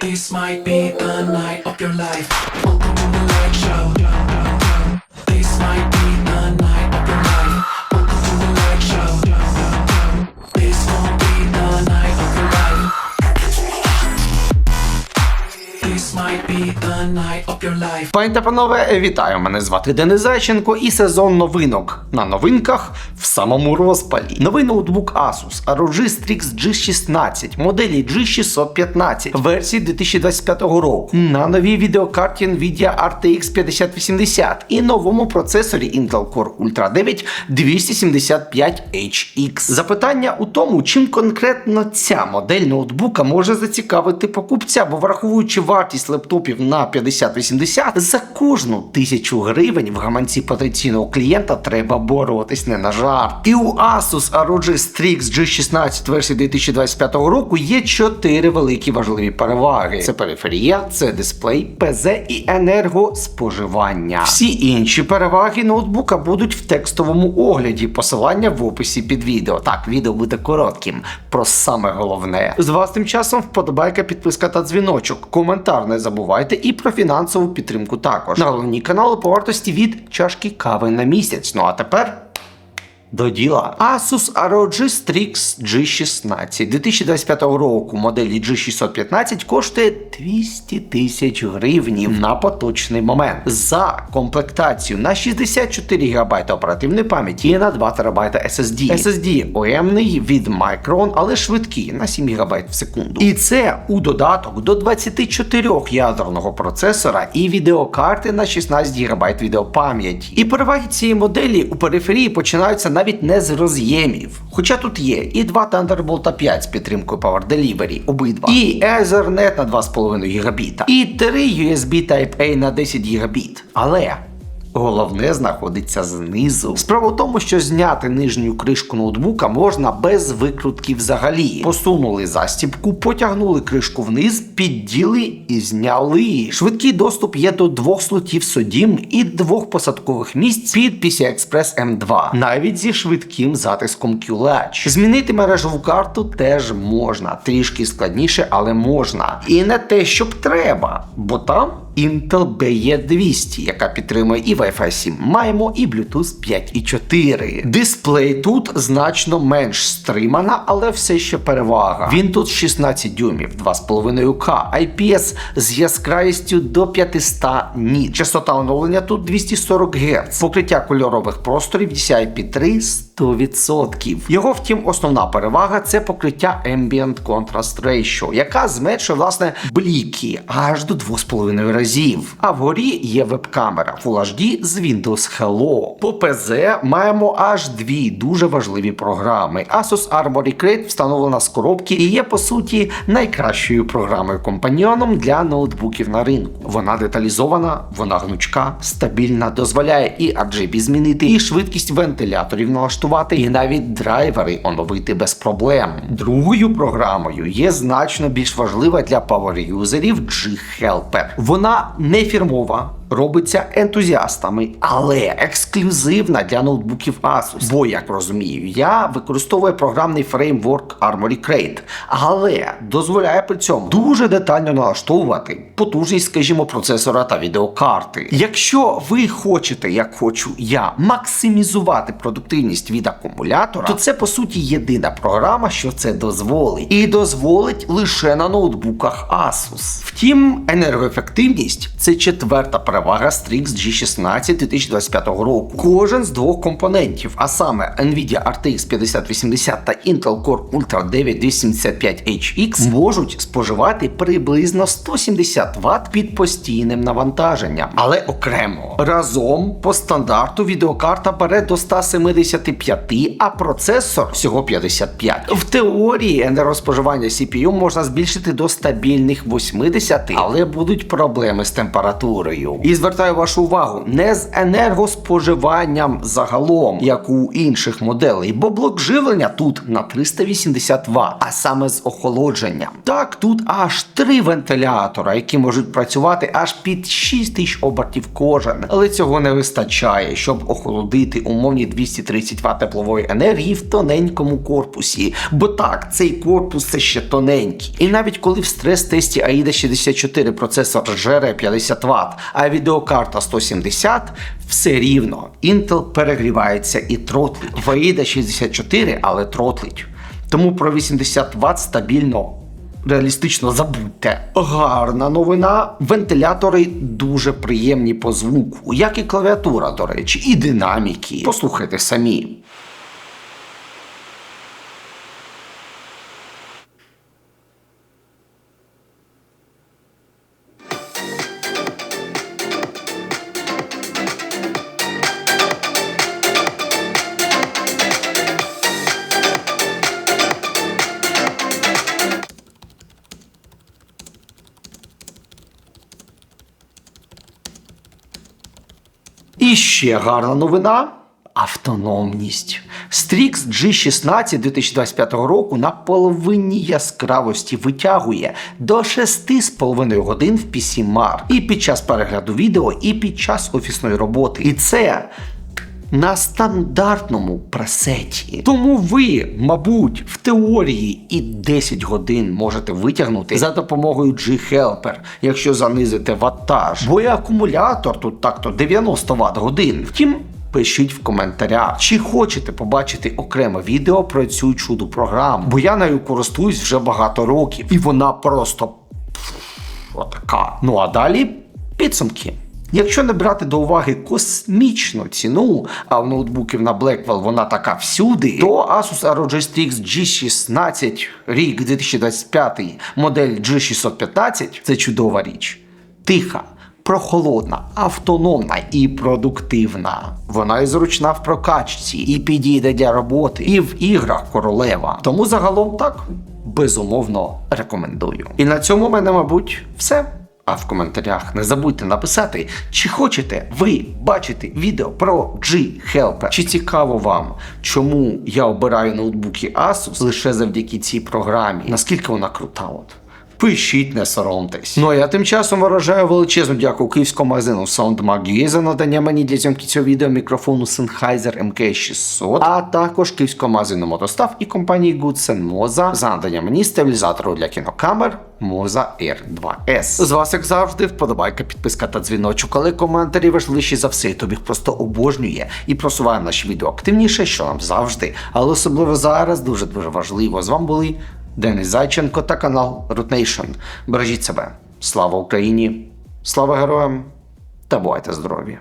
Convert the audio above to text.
This might be the night of your life. The light show. This might Пані та панове, вітаю! Мене звати Денис Зайченко і сезон новинок. На новинках в самому розпалі. Новий ноутбук Asus ROG Strix G16 моделі G615 версії 2025 року. На новій відеокарті Nvidia RTX 5080 і новому процесорі Intel Core Ultra 9 275HX. Запитання у тому, чим конкретно ця модель ноутбука може зацікавити покупця, бо враховуючи вартість лептопів на 5080, за кожну тисячу гривень в гаманці потенційного клієнта треба боротись не на жарт. І у Asus ROG Strix G16 версії 2025 року є чотири великі важливі переваги: це периферія, це дисплей, ПЗ і енергоспоживання. Всі інші переваги ноутбука будуть в текстовому огляді. Посилання в описі під відео. Так, відео буде коротким. Про саме головне. З вас тим часом вподобайка, підписка та дзвіночок. Коментар не забувайте і про фінансову підтримку також. На головні канали по вартості від чашки кави на місяць. Ну а тепер. До діла. Asus ROG Strix G16 2025 року моделі G615 коштує 200 тисяч гривнів на поточний момент. За комплектацію на 64 ГБ оперативної пам'яті і на 2 ТБ SSD. SSD OEM від Micron, але швидкий на 7 ГБ в секунду. І це у додаток до 24 ядерного процесора і відеокарти на 16 ГБ відеопам'яті. І переваги цієї моделі у периферії починаються навіть не з роз'ємів. Хоча тут є і два Thunderbolt 5 з підтримкою Power Delivery, обидва, і Ethernet на 2,5 гігабіта, і 3 USB Type-A на 10 гігабіт. Але Головне знаходиться знизу. Справа в тому, що зняти нижню кришку ноутбука можна без викрутки взагалі. Посунули застібку, потягнули кришку вниз, підділи і зняли. Швидкий доступ є до двох слотів SODIMM і двох посадкових місць під PCI-Express M2, навіть зі швидким затиском QLatch. Змінити мережеву карту теж можна, трішки складніше, але можна. І не те, щоб треба, бо там. Intel BE200, яка підтримує і Wi-Fi 7 маємо, і Bluetooth 5.4. Дисплей тут значно менш стримана, але все ще перевага. Він тут 16 дюймів, 2,5К, IPS з яскравістю до 500 ніт. Частота оновлення тут 240 Гц. Покриття кольорових просторів DCI-P3 100%. Його, втім, основна перевага це покриття Ambient Contrast Ratio, яка зменшує власне бліки аж до 2,5 разів. А вгорі є веб-камера Full HD з Windows Hello. По ПЗ маємо аж дві дуже важливі програми. Asus Armory Crate встановлена з коробки і є по суті найкращою програмою компаньйоном для ноутбуків на ринку. Вона деталізована, вона гнучка, стабільна, дозволяє і RGB змінити, і швидкість вентиляторів налаштувати, і навіть драйвери оновити без проблем. Другою програмою є значно більш важлива для пауер-юзерів G-Helper. Вона не фірмова. Робиться ентузіастами, але ексклюзивна для ноутбуків Asus. Бо, як розумію, я використовую програмний фреймворк Armory Crate, але дозволяє при цьому дуже детально налаштовувати потужність, скажімо, процесора та відеокарти. Якщо ви хочете, як хочу я, максимізувати продуктивність від акумулятора, то це по суті єдина програма, що це дозволить, і дозволить лише на ноутбуках Asus. Втім, енергоефективність це четверта перевага Strix G16 2025 року. Кожен з двох компонентів, а саме Nvidia RTX 5080 та Intel Core Ultra 9 275HX, можуть споживати приблизно 170 Вт під постійним навантаженням, але окремо. Разом по стандарту відеокарта бере до 175, а процесор всього 55. В теорії енергоспоживання CPU можна збільшити до стабільних 80, але будуть проблеми з температурою. І звертаю вашу увагу не з енергоспоживанням загалом, як у інших моделей, бо блок живлення тут на 380 Вт, а саме з охолодженням. Так, тут аж три вентилятора, які можуть працювати аж під 6000 обертів кожен. Але цього не вистачає, щоб охолодити умовні 230 Вт теплової енергії в тоненькому корпусі. Бо так, цей корпус це ще тоненький. І навіть коли в стрес-тесті AIDA 64 процесор жере 50 Вт, а відеокарта 170, все рівно. Intel перегрівається і тротлить. В 64, але тротлить. Тому про 80 Вт стабільно. Реалістично забудьте. Гарна новина. Вентилятори дуже приємні по звуку, як і клавіатура, до речі, і динаміки. Послухайте самі. Ще гарна новина. Автономність. Strix G16 2025 року на половині яскравості витягує до 6,5 годин в PCMAR. І під час перегляду відео, і під час офісної роботи. І це на стандартному пресеті. Тому ви, мабуть, в теорії і 10 годин можете витягнути за допомогою G-Helper, якщо занизите ваттаж. Бо і акумулятор тут так-то 90 Вт годин. Втім. Пишіть в коментарях, чи хочете побачити окреме відео про цю чуду програму, бо я нею користуюсь вже багато років, і вона просто отака. Ну а далі підсумки. Якщо не брати до уваги космічну ціну, а в ноутбуків на Blackwell вона така всюди, то Asus ROG Strix G16 рік 2025 модель G615 це чудова річ. Тиха, прохолодна, автономна і продуктивна. Вона і зручна в прокачці, і підійде для роботи, і в іграх королева. Тому загалом так, безумовно рекомендую. І на цьому в мене, мабуть, все. А в коментарях не забудьте написати, чи хочете ви бачити відео про G-Helper, чи цікаво вам, чому я обираю ноутбуки Asus лише завдяки цій програмі, наскільки вона крута. От. Пишіть, не соромтесь. Ну а я тим часом виражаю величезну дяку київському магазину SoundMag.ua за надання мені для зйомки цього відео мікрофону Sennheiser MK600, а також київському магазину Мотостав і компанії Goodsen Moza за надання мені стабілізатору для кінокамер Moza R2S. З вас, як завжди, вподобайка, підписка та дзвіночок, але коментарі важливіші за все, тобі просто обожнює і просуває наші відео активніше, що нам завжди. Але особливо зараз дуже дуже важливо. З вами були Денис Зайченко та канал Рутнейшн. Бережіть себе. Слава Україні! Слава героям! Та бувайте здорові!